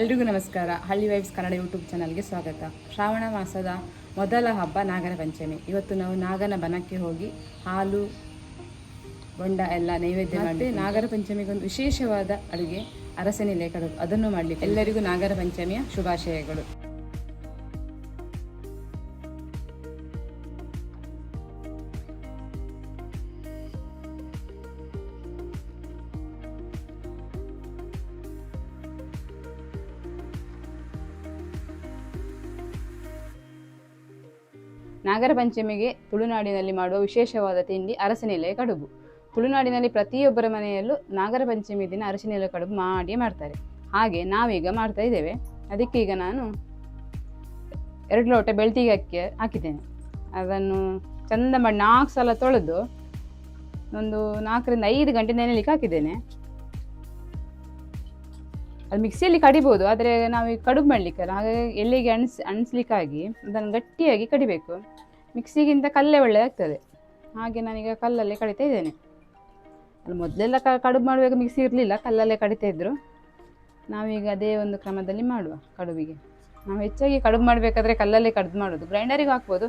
ಎಲ್ರಿಗೂ ನಮಸ್ಕಾರ. ಹಳ್ಳಿ ವೈಫ್ಸ್ ಕನ್ನಡ ಯೂಟ್ಯೂಬ್ ಚಾನಲ್ಗೆ ಸ್ವಾಗತ. ಶ್ರಾವಣ ಮಾಸದ ಮೊದಲ ಹಬ್ಬ ನಾಗರ ಪಂಚಮಿ. ಇವತ್ತು ನಾವು ನಾಗನ ಬನಕ್ಕೆ ಹೋಗಿ ಹಾಲು ಬೊಂಡ ಎಲ್ಲ ನೈವೇದ್ಯ ಮಾಡಿ ನಾಗರ ಪಂಚಮಿಗೊಂದು ವಿಶೇಷವಾದ ಅಡುಗೆ ಅರಸನೆ ಕಡುಬು ಅದನ್ನು ಮಾಡಲಿಕ್ಕೆ ಎಲ್ಲರಿಗೂ ನಾಗರ ಪಂಚಮಿಯ ಶುಭಾಶಯಗಳು. ನಾಗರ ಪಂಚಮಿಗೆ ತುಳುನಾಡಿನಲ್ಲಿ ಮಾಡುವ ವಿಶೇಷವಾದ ತಿಂಡಿ ಅರಸಿನೆಲೆ ಕಡುಬು. ತುಳುನಾಡಿನಲ್ಲಿ ಪ್ರತಿಯೊಬ್ಬರ ಮನೆಯಲ್ಲೂ ನಾಗರ ಪಂಚಮಿ ದಿನ ಅರಸಿನೆಲೆ ಕಡುಬು ಮಾಡಿ ಮಾಡ್ತಾರೆ. ಹಾಗೆ ನಾವೀಗ ಮಾಡ್ತಾ ಇದ್ದೇವೆ. ಅದಕ್ಕೆ ಈಗ ನಾನು ಎರಡು ಲೋಟ ಬೆಳ್ತಿಗೆ ಅಕ್ಕಿ ಹಾಕಿದ್ದೇನೆ. ಅದನ್ನು ಚಂದ ಮಾಡಿ ನಾಲ್ಕು ಸಲ ತೊಳೆದು ಒಂದು ನಾಲ್ಕರಿಂದ ಐದು ಗಂಟೆ ನೆನೆಲಿಕ್ಕೆ ಹಾಕಿದ್ದೇನೆ. ಅದು ಮಿಕ್ಸಿಯಲ್ಲಿ ಕಡಿಬೋದು, ಆದರೆ ನಾವು ಈಗ ಕಡುಬು ಮಾಡಲಿಕ್ಕಲ್ಲ. ಹಾಗಾಗಿ ಎಲ್ಲಿಗೆ ಅಣಿಸ್ ಅಣಿಸ್ಲಿಕ್ಕಾಗಿ ಅದನ್ನು ಗಟ್ಟಿಯಾಗಿ ಕಡಿಬೇಕು. ಮಿಕ್ಸಿಗಿಂತ ಕಲ್ಲೇ ಒಳ್ಳೆಯದಾಗ್ತದೆ ಹಾಗೆ ನಾನೀಗ ಕಲ್ಲಲ್ಲೇ ಕಡಿತಾ ಇದ್ದೇನೆ. ಅಲ್ಲಿ ಮೊದಲೆಲ್ಲ ಕ, ಕಡುಬು ಮಾಡುವಾಗ ಮಿಕ್ಸಿ ಇರಲಿಲ್ಲ, ಕಲ್ಲಲ್ಲೇ ಕಡಿತಾ ಇದ್ದರು ನಾವೀಗ ಅದೇ ಒಂದು ಕ್ರಮದಲ್ಲಿ ಮಾಡುವ ಕಡುಬಿಗೆ. ನಾವು ಹೆಚ್ಚಾಗಿ ಕಡುಬು ಮಾಡಬೇಕಾದ್ರೆ ಕಲ್ಲಲ್ಲೇ ಕಡ್ದು ಮಾಡೋದು. ಗ್ರೈಂಡರಿಗೆ ಹಾಕ್ಬೋದು.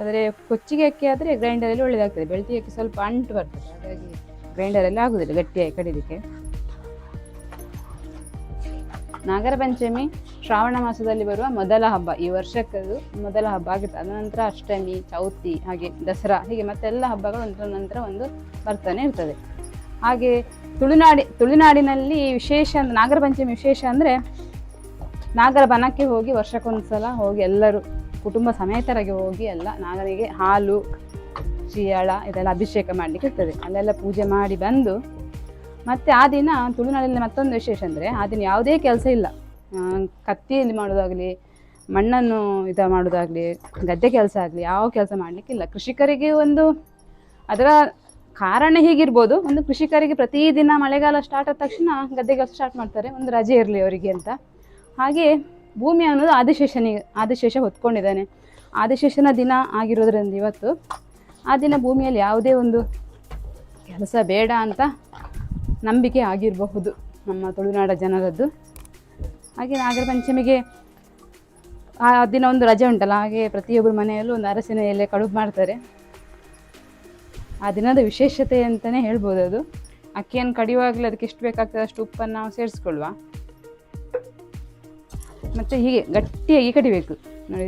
ಆದರೆ ಕೊಚ್ಚಿಗೆ ಅಕ್ಕಿ ಆದರೆ ಗ್ರೈಂಡರಲ್ಲಿ ಒಳ್ಳೆಯದಾಗ್ತದೆ ಬೆಳ್ತಿ ಅಕ್ಕಿ ಸ್ವಲ್ಪ ಅಂಟು ಬರ್ತದೆ. ಹಾಗಾಗಿ ಗ್ರೈಂಡರಲ್ಲಿ ಆಗೋದಿಲ್ಲ ಗಟ್ಟಿಯಾಗಿ ಕಡಿಲಿಕ್ಕೆ. ನಾಗರ ಪಂಚಮಿ ಶ್ರಾವಣ ಮಾಸದಲ್ಲಿ ಬರುವ ಮೊದಲ ಹಬ್ಬ, ಈ ವರ್ಷಕ್ಕದು ಮೊದಲ ಹಬ್ಬ ಆಗುತ್ತೆ ಅದ ನಂತರ ಅಷ್ಟಮಿ, ಚೌತಿ, ಹಾಗೆ ದಸರಾ, ಹೀಗೆ ಮತ್ತೆಲ್ಲ ಹಬ್ಬಗಳು ಒಂದರ ನಂತರ ಒಂದು ಬರ್ತಾನೆ ಇರ್ತದೆ. ಹಾಗೆ ತುಳುನಾಡಿ, ತುಳುನಾಡಿನಲ್ಲಿ ವಿಶೇಷ ನಾಗರ ಪಂಚಮಿ ವಿಶೇಷ ಅಂದರೆ, ನಾಗರ ಬನಕ್ಕೆ ಹೋಗಿ ವರ್ಷಕ್ಕೊಂದ್ಸಲ ಹೋಗಿ ಎಲ್ಲರೂ, ಕುಟುಂಬ ಸಮೇತರಾಗಿ ಹೋಗಿ ಎಲ್ಲ ನಾಗರಿಗೆ ಹಾಲು ಚೀಯಾಳ ಇದೆಲ್ಲ ಅಭಿಷೇಕ ಮಾಡಲಿಕ್ಕೆ ಇರ್ತದೆ. ಅಲ್ಲೆಲ್ಲ ಪೂಜೆ ಮಾಡಿ ಬಂದು ಮತ್ತು ಆ ದಿನ ತುಳುನಾಡಿನಲ್ಲಿ ಮತ್ತೊಂದು ವಿಶೇಷ ಅಂದರೆ ಆ ದಿನ ಯಾವುದೇ ಕೆಲಸ ಇಲ್ಲ. ಕತ್ತಿಯಲ್ಲಿ ಮಾಡೋದಾಗಲಿ, ಮಣ್ಣನ್ನು ಇದು ಮಾಡೋದಾಗಲಿ, ಗದ್ದೆ ಕೆಲಸ ಆಗಲಿ, ಯಾವ ಕೆಲಸ ಮಾಡಲಿಕ್ಕಿಲ್ಲ ಕೃಷಿಕರಿಗೆ ಒಂದು ಅದರ ಕಾರಣ ಹೀಗಿರ್ಬೋದು. ಒಂದು ಕೃಷಿಕರಿಗೆ ಪ್ರತಿದಿನ ಮಳೆಗಾಲ ಸ್ಟಾರ್ಟ್ ಆದ ತಕ್ಷಣ ಗದ್ದೆ ಕೆಲಸ ಸ್ಟಾರ್ಟ್ ಮಾಡ್ತಾರೆ. ಒಂದು ರಜೆ ಇರಲಿ ಅವರಿಗೆ ಅಂತ. ಹಾಗೆ ಭೂಮಿ ಅನ್ನೋದು ಆದಿಶೇಷನಿಗೆ ಆದಿಶೇಷ ಹೊತ್ಕೊಂಡಿದ್ದಾನೆ. ಆದಿಶೇಷನ ದಿನ ಆಗಿರೋದ್ರಿಂದ ಇವತ್ತು ಆ ದಿನ ಭೂಮಿಯಲ್ಲಿ ಯಾವುದೇ ಒಂದು ಕೆಲಸ ಬೇಡ ಅಂತ ನಂಬಿಕೆ ಆಗಿರಬಹುದು ನಮ್ಮ ತುಳುನಾಡ ಜನರದ್ದು. ಹಾಗೆ ನಾಗರ ಪಂಚಮಿಗೆ ಆ ದಿನ ಒಂದು ರಜೆ ಉಂಟಲ್ಲ, ಹಾಗೆ ಪ್ರತಿಯೊಬ್ಬರ ಮನೆಯಲ್ಲೂ ಒಂದು ಅರಸಿನ ಎಲೆ ಕಡುಬು ಮಾಡ್ತಾರೆ. ಆ ದಿನದ ವಿಶೇಷತೆ ಅಂತಲೇ ಹೇಳ್ಬೋದು ಅದು. ಅಕ್ಕಿಯನ್ನು ಕಡಿಯುವಾಗಲೇ ಅದಕ್ಕೆ ಎಷ್ಟು ಬೇಕಾಗ್ತದೆ ಅಷ್ಟು ಉಪ್ಪನ್ನು ನಾವು ಸೇರಿಸ್ಕೊಳ್ಳುವ. ಮತ್ತು ಹೀಗೆ ಗಟ್ಟಿಯಾಗಿ ಕಡಿಬೇಕು. ನೋಡಿ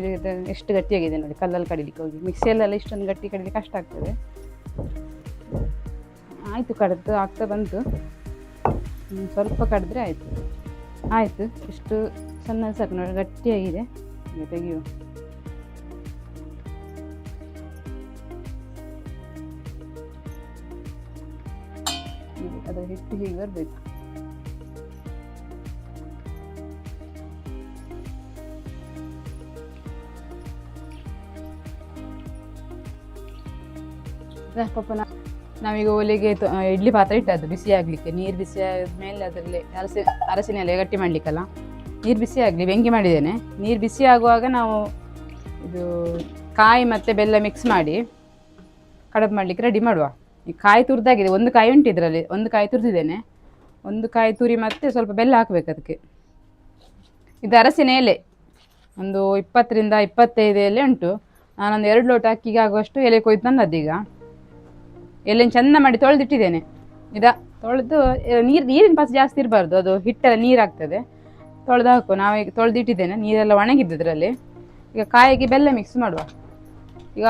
ಎಷ್ಟು ಗಟ್ಟಿಯಾಗಿದೆ ನೋಡಿ, ಕಲ್ಲಲ್ಲಿ ಕಡಿಲಿಕ್ಕೆ ಹೋಗಿ. ಮಿಕ್ಸಿಯಲ್ಲೆಲ್ಲ ಇಷ್ಟೊಂದು ಗಟ್ಟಿ ಕಡಿಲಿಕ್ಕೆ ಕಷ್ಟ ಆಗ್ತದೆ. ಆಯಿತು, ಕಡ್ದು ಆಗ್ತಾ ಬಂತು. ಸ್ವಲ್ಪ ಕಡಿದ್ರೆ ಆಯಿತು. ಆಯಿತು, ಇಷ್ಟು ಸಣ್ಣ ಸಾಕು ನೋಡಿ, ಗಟ್ಟಿಯಾಗಿದೆ. ಈಗ ತೆಗಿಯು ಹೀಗೆ ಅದರ ಹಿಟ್ಟು ಹೀಗೆ ಬರಬೇಕು. ಪಾಪ ನಾ ನಾವೀಗ ಒಲೆಗೆ ಇಡ್ಲಿ ಪಾತ್ರೆ ಇಟ್ಟದ್ದು ಬಿಸಿ ಆಗಲಿಕ್ಕೆ. ನೀರು ಬಿಸಿ ಆದಮೇಲೆ ಅದರಲ್ಲಿ ಅರಸಿ ಅರಸಿನ ಎಲೆ ಗಟ್ಟಿ ಮಾಡಲಿಕ್ಕಲ್ಲ. ನೀರು ಬಿಸಿ ಆಗಲಿ, ಬೆಂಕಿ ಮಾಡಿದ್ದೇನೆ. ನೀರು ಬಿಸಿ ಆಗುವಾಗ ನಾವು ಇದು ಕಾಯಿ ಮತ್ತು ಬೆಲ್ಲ ಮಿಕ್ಸ್ ಮಾಡಿ ಕಡಬು ಮಾಡಲಿಕ್ಕೆ ರೆಡಿ ಮಾಡುವ. ಈ ಕಾಯಿ ತುರಿದಾಗಿದೆ, ಒಂದು ಕಾಯಿ ಉಂಟು ಇದರಲ್ಲಿ, ಒಂದು ಕಾಯಿ ತುರಿದಿದ್ದೇನೆ. ಒಂದು ಕಾಯಿ ತುರಿ ಮತ್ತು ಸ್ವಲ್ಪ ಬೆಲ್ಲ ಹಾಕಬೇಕು ಅದಕ್ಕೆ. ಇದು ಅರಸಿನ ಎಲೆ ಒಂದು ಇಪ್ಪತ್ತರಿಂದ ಇಪ್ಪತ್ತೈದು ಎಲೆ ಉಂಟು. ನಾನೊಂದು ಎರಡು ಲೋಟ ಅಕ್ಕಿಗೆ ಆಗುವಷ್ಟು ಎಲೆ ಕೊಯ್ದು ತಂದದ್ದೀಗ ಎಲೆನ ಚೆಂದ ಮಾಡಿ ತೊಳೆದಿಟ್ಟಿದ್ದೇನೆ. ಇದ, ತೊಳೆದು ನೀರು, ನೀರಿನ ಪಾಸ್ ಜಾಸ್ತಿ ಇರಬಾರ್ದು, ಅದು ಹಿಟ್ಟೆಲ್ಲ ನೀರು ಆಗ್ತದೆ ತೊಳೆದು ಹಾಕು, ನಾವೀಗ ತೊಳೆದಿಟ್ಟಿದ್ದೇನೆ, ನೀರೆಲ್ಲ ಒಣಗಿದ್ದು ಇದರಲ್ಲಿ ಈಗ ಕಾಯಿಗೆ ಬೆಲ್ಲ ಮಿಕ್ಸ್ ಮಾಡುವ. ಈಗ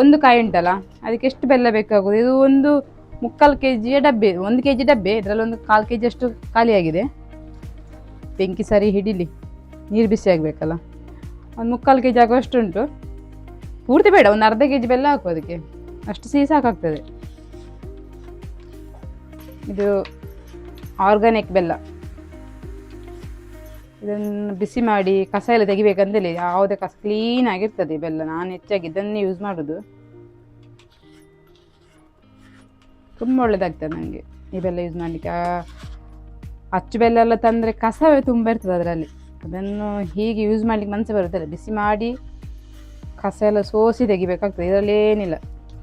ಒಂದು ಕಾಯಿ ಉಂಟಲ್ಲ, ಅದಕ್ಕೆ ಎಷ್ಟು ಬೆಲ್ಲ ಬೇಕಾಗೋದು ಇದು ಒಂದು ಮುಕ್ಕಾಲು ಕೆ ಜಿಯ ಡಬ್ಬೆ, ಒಂದು ಕೆ ಜಿ ಡಬ್ಬೆ, ಇದರಲ್ಲಿ ಒಂದು ಕಾಲು ಕೆ ಜಿ ಅಷ್ಟು ಖಾಲಿಯಾಗಿದೆ. ಬೆಂಕಿ ಸರಿ ಹಿಡಿಲಿ, ನೀರು ಬಿಸಿ ಆಗಬೇಕಲ್ಲ. ಒಂದು ಮುಕ್ಕಾಲು ಕೆ ಜಿ ಆಗುವಷ್ಟು ಉಂಟು. ಪೂರ್ತಿ ಬೇಡ, ಒಂದು ಅರ್ಧ ಕೆ ಜಿ ಬೆಲ್ಲ ಹಾಕು ಅದಕ್ಕೆ. ಅಷ್ಟು ಸಿಹಿ ಸಾಕಾಗ್ತದೆ. ಇದು ಆರ್ಗಾನಿಕ್ ಬೆಲ್ಲ. ಇದನ್ನು ಬಿಸಿ ಮಾಡಿ ಕಸ ಎಲ್ಲ ತೆಗಿಬೇಕಂತೇಳಿ ಯಾವುದೇ ಕಸ ಕ್ಲೀನ್ ಈ ಬೆಲ್ಲ. ನಾನು ಹೆಚ್ಚಾಗಿ ಇದನ್ನೇ ಯೂಸ್ ಮಾಡೋದು. ತುಂಬ ಒಳ್ಳೆಯದಾಗ್ತದೆ ನನಗೆ ಈ ಬೆಲ್ಲ ಯೂಸ್ ಮಾಡಲಿಕ್ಕೆ. ಅಚ್ಚು ಬೆಲ್ಲ ಎಲ್ಲ ತಂದರೆ ಕಸವೇ ತುಂಬ ಇರ್ತದೆ ಅದರಲ್ಲಿ. ಅದನ್ನು ಹೀಗೆ ಯೂಸ್ ಮಾಡ್ಲಿಕ್ಕೆ ಮನಸ್ಸು ಬರುತ್ತಲ್ಲ ಬಿಸಿ ಮಾಡಿ ಕಸ ಎಲ್ಲ ಸೋಸಿ ತೆಗಿಬೇಕಾಗ್ತದೆ. ಇದರಲ್ಲಿ ಏನಿಲ್ಲ.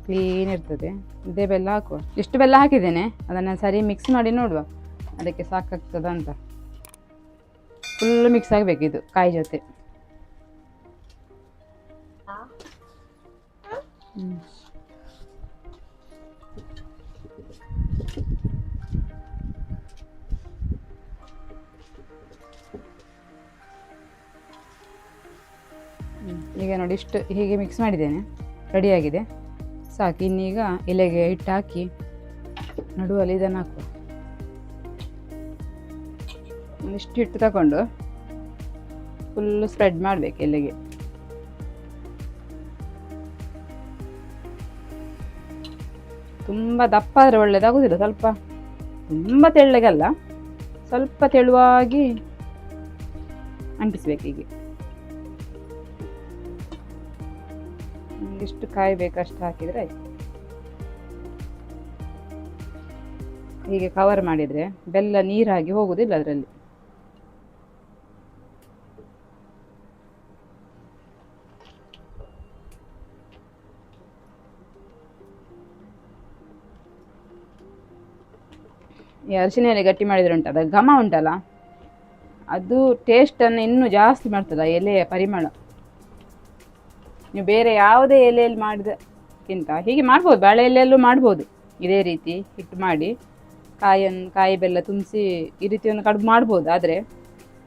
ಕ್ಲೀನ್ ಇರ್ತದೆ. ಇದೇ ಬೆಲ್ಲ ಹಾಕುವ. ಇಷ್ಟು ಬೆಲ್ಲ ಹಾಕಿದ್ದೇನೆ? ಅದನ್ನು ಸರಿ ಮಿಕ್ಸ್ ಮಾಡಿ ನೋಡುವ. ಅದಕ್ಕೆ ಸಾಕಾಗ್ತದ ಅಂತ. ಫುಲ್ ಮಿಕ್ಸ್ ಆಗಬೇಕು ಇದು, ಕಾಯಿ ಜೊತೆ. ಈಗ ನೋಡಿ ಇಷ್ಟು ಹೀಗೆ ಮಿಕ್ಸ್ ಮಾಡಿದ್ದೇನೆ. ರೆಡಿಯಾಗಿದೆ ಸಾಕು, ಇನ್ನೀಗ ಎಲೆಗೆ ಹಿಟ್ಟು ಹಾಕಿ ನಡುವಲ್ಲಿ ಇದನ್ನು ಹಾಕು. ಒಂದಿಷ್ಟು ಹಿಟ್ಟು ತಗೊಂಡು ಫುಲ್ಲು ಸ್ಪ್ರೆಡ್ ಮಾಡಬೇಕು ಎಲೆಗೆ. ತುಂಬ ದಪ್ಪ ಆದರೆ ಒಳ್ಳೇದಾಗೋದಿಲ್ಲ, ಸ್ವಲ್ಪ, ತುಂಬ ತೆಳ್ಳಗಲ್ಲ, ಸ್ವಲ್ಪ ತೆಳುವಾಗಿ ಅಂಟಿಸ್ಬೇಕು ಹೀಗೆ. ಎಷ್ಟು ಕಾಯಿ ಬೇಕಷ್ಟು ಹಾಕಿದರೆ ಆಯಿತು. ಹೀಗೆ ಕವರ್ ಮಾಡಿದರೆ ಬೆಲ್ಲ ನೀರಾಗಿ ಹೋಗುವುದಿಲ್ಲ ಅದರಲ್ಲಿ. ಈ ಅರಿಶಿನ ಎಲೆ ಗಟ್ಟಿ ಮಾಡಿದ್ರೆ ಉಂಟಲ್ಲ ಘಮ ಉಂಟಲ್ಲ? ಅದು ಟೇಸ್ಟನ್ನು ಇನ್ನೂ ಜಾಸ್ತಿ ಮಾಡ್ತದೆ ಎಲೆಯ ಪರಿಮಳ. ನೀವು ಬೇರೆ ಯಾವುದೇ ಎಲೆಯಲ್ಲಿ ಮಾಡಿದಕ್ಕಿಂತ ಹೀಗೆ ಮಾಡ್ಬೋದು, ಬಾಳೆ ಎಲೆಯಲ್ಲೂ ಮಾಡ್ಬೋದು. ಇದೇ ರೀತಿ ಹಿಟ್ಟು ಮಾಡಿ ಕಾಯನ್ನು ಕಾಯಿ ಬೆಲ್ಲ ತುಂಬಿಸಿ ಈ ರೀತಿ ಒಂದು ಕಡುಬು ಮಾಡ್ಬೋದು. ಆದರೆ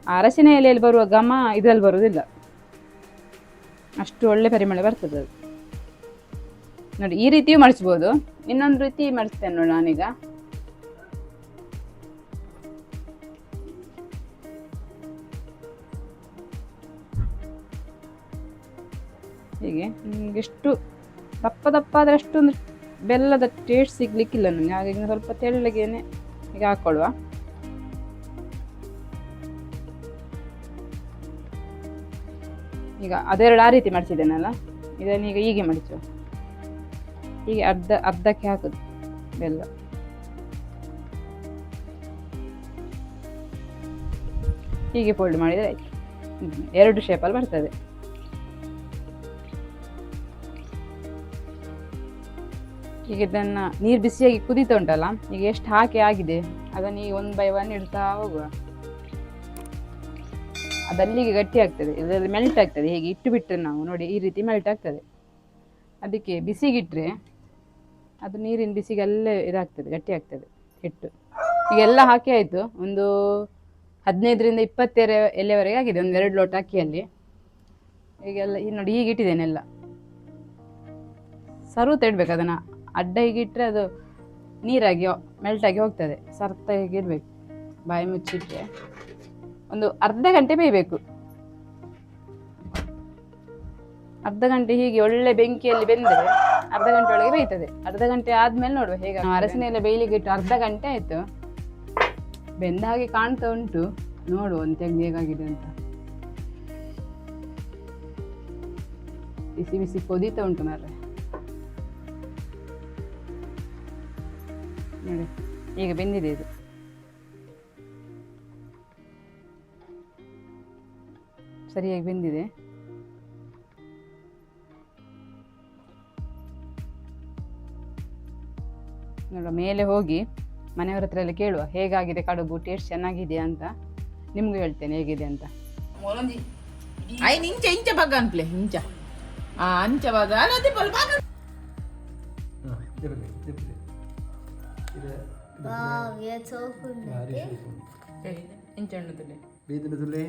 ಆ ಅರಸಿನ ಎಲೆಯಲ್ಲಿ ಬರುವ ಘಮ ಇದರಲ್ಲಿ ಬರುವುದಿಲ್ಲ. ಅಷ್ಟು ಒಳ್ಳೆ ಪರಿಮಳ ಬರ್ತದೆ ಅದು. ನೋಡಿ, ಈ ರೀತಿಯೂ ಮಡಿಸ್ಬೋದು ಇನ್ನೊಂದು ರೀತಿ ಮಡಿಸ್ತೇನೆ ನೋಡಿ ನಾನೀಗ. ಹೀಗೆ. ಎಷ್ಟು ದಪ್ಪ ದಪ್ಪ ಆದರೆ ಅಷ್ಟೊಂದು ಬೆಲ್ಲದ ಟೇಸ್ಟ್ ಸಿಗ್ಲಿಕ್ಕಿಲ್ಲ ನನಗೆ. ಹಾಗಾಗಿ ಸ್ವಲ್ಪ ತೆಳ್ಳಗೇನೆ ಹೀಗೆ ಹಾಕ್ಕೊಳ್ಳುವ ಈಗ ಅದೆರಡು ಆ ರೀತಿ ಮಾಡಿಸಿದ್ದೇನಲ್ಲ ಇದನ್ನು ಈಗ ಹೀಗೆ ಮಡಿಚು ಹೀಗೆ ಅರ್ಧ, ಅರ್ಧಕ್ಕೆ ಹಾಕುದು ಬೆಲ್ಲ. ಹೀಗೆ ಫೋಲ್ಡ್ ಮಾಡಿದರೆ. ಎರಡು ಶೇಪಲ್ಲಿ ಬರ್ತದೆ. ಈಗ ಇದನ್ನು ನೀರು ಬಿಸಿಯಾಗಿ ಕುದೀತಾ ಉಂಟಲ್ಲ ಈಗ ಎಷ್ಟು ಹಾಕಿ ಆಗಿದೆ, ಅದನ್ನು ಈಗ ಒನ್ ಬೈ ಒನ್ ಇಡ್ತಾ ಹೋಗುವ. ಅದಲ್ಲಿಗೆ ಗಟ್ಟಿ ಆಗ್ತದೆ, ಇದರಲ್ಲಿ ಮೆಲ್ಟ್ ಆಗ್ತದೆ, ಹೀಗೆ ಇಟ್ಟು ಬಿಟ್ಟರೆ ನಾವು ನೋಡಿ ಈ ರೀತಿ ಮೆಲ್ಟ್ ಆಗ್ತದೆ. ಅದಕ್ಕೆ ಬಿಸಿಗಿಟ್ಟರೆ ಅದು ನೀರಿನ ಬಿಸಿಗೆ ಅಲ್ಲೇ ಇದಾಗ್ತದೆ, ಗಟ್ಟಿ ಆಗ್ತದೆ, ಹಿಟ್ಟು. ಈಗೆಲ್ಲ ಹಾಕಿ ಆಯಿತು, ಒಂದು ಹದಿನೈದರಿಂದ ಇಪ್ಪತ್ತೆರ ಎಲೆವರೆಗೆ ಆಗಿದೆ, ಒಂದು ಎರಡು ಲೋಟ ಅಕ್ಕಿಯಲ್ಲಿ. ಈಗೆಲ್ಲ ನೋಡಿ ಈಗಿಟ್ಟಿದ್ದೇನೆಲ್ಲ ಇಟ್ಟಿದ್ದೇನೆಲ್ಲ ಸರ್ವ್ ಇಡ್ಬೇಕು ಅದನ್ನು. ಅಡ್ಡ ಹೀಗಿಟ್ರೆ ಅದು ನೀರಾಗಿ ಮೆಲ್ಟಾಗಿ ಹೋಗ್ತದೆ. ಸರ್ತ ಹೀಗಿರ್ಬೇಕು ಬಾಯಿ ಮುಚ್ಚಿಟ್ಟರೆ ಒಂದು ಅರ್ಧ ಗಂಟೆ ಬೇಯಬೇಕು. ಅರ್ಧ ಗಂಟೆ ಹೀಗೆ ಒಳ್ಳೆ ಬೆಂಕಿಯಲ್ಲಿ ಬೆಂದರೆ ಅರ್ಧ ಗಂಟೆ ಒಳಗೆ ಬೇಯ್ತದೆ. ಅರ್ಧ ಗಂಟೆ ಆದ್ಮೇಲೆ ನೋಡುವ ಹೇಗೆ ಅರಸಿನ ಎಲ್ಲ ಬೇಯಲಿಕ್ಕೆ ಇಟ್ಟು ಅರ್ಧ ಗಂಟೆ ಆಯಿತು. ಬೆಂದ ಹಾಗೆ ಕಾಣ್ತಾ ಉಂಟು. ನೋಡು ಅಂತ ಹೇಗಾಗಿದೆ ಅಂತ. ಬಿಸಿ ಬಿಸಿ ಕೊದೀತಾ ಉಂಟು ಮಾರ್ರೆ. ನೋಡಿ ಈಗ ಬೆಂದಿದೆ ಇದು. ಸರಿಯಾಗಿ ಬೆಂದಿದೆ. ನೋಡುವ ಮೇಲೆ ಹೋಗಿ ಮನೆಯವ್ರ ಹತ್ರ ಎಲ್ಲ ಕೇಳುವ. ಹೇಗಾಗಿದೆ ಕಡುಬು? ಟೇಸ್ಟ್ ಚೆನ್ನಾಗಿದೆ ಅಂತ. ನಿಮಗೂ ಹೇಳ್ತೇನೆ ಹೇಗಿದೆ ಅಂತ. ಐನ್ ಇಂಚ ಇಂಚ ಬಗ್ಗ ಅನ್ಪ್ಲೆ ಇಂಚ. ಆ ಅಂಚ ಬಗ್ಗ. బాగా ఇంచ ఉండదులే ಬೇದಿನ ತುಲೆ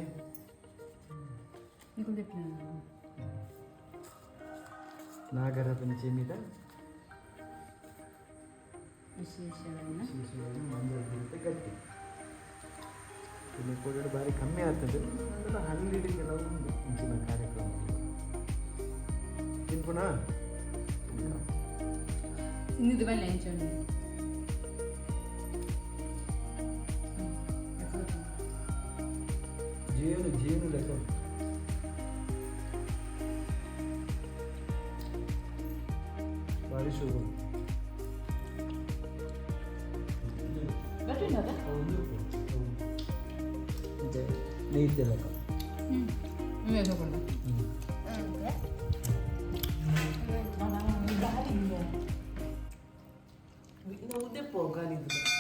ನಾಗರ ಪಂಚಮಿದ ವಿಶೇಷಗಳನ್ನ ವಿಶೇಷವಾಗಿ ಮಂಗಳೂರಿಗಿಂತ ಗಟ್ಟಿ ಇಲ್ಲಿ ಕೂಡ ಭಾರಿ ಕಮ್ಮಿ ಆಗ್ತದೆ ಅಂದ್ರೆ ಹಳ್ಳಿಗೆ ಕೆಲವು ಉಂಟು ಮುಂಚಿನ ಕಾರ್ಯಕ್ರಮ ತಿನ್ಪುಣ ಇನ್ನಿದು ಬಲ್ಲ ജീവന് ജീവന് ലക്കം പരിശോധന നെയ്ത്ത് ലക്കം ഉദ്യ പോകാൻ ഇത്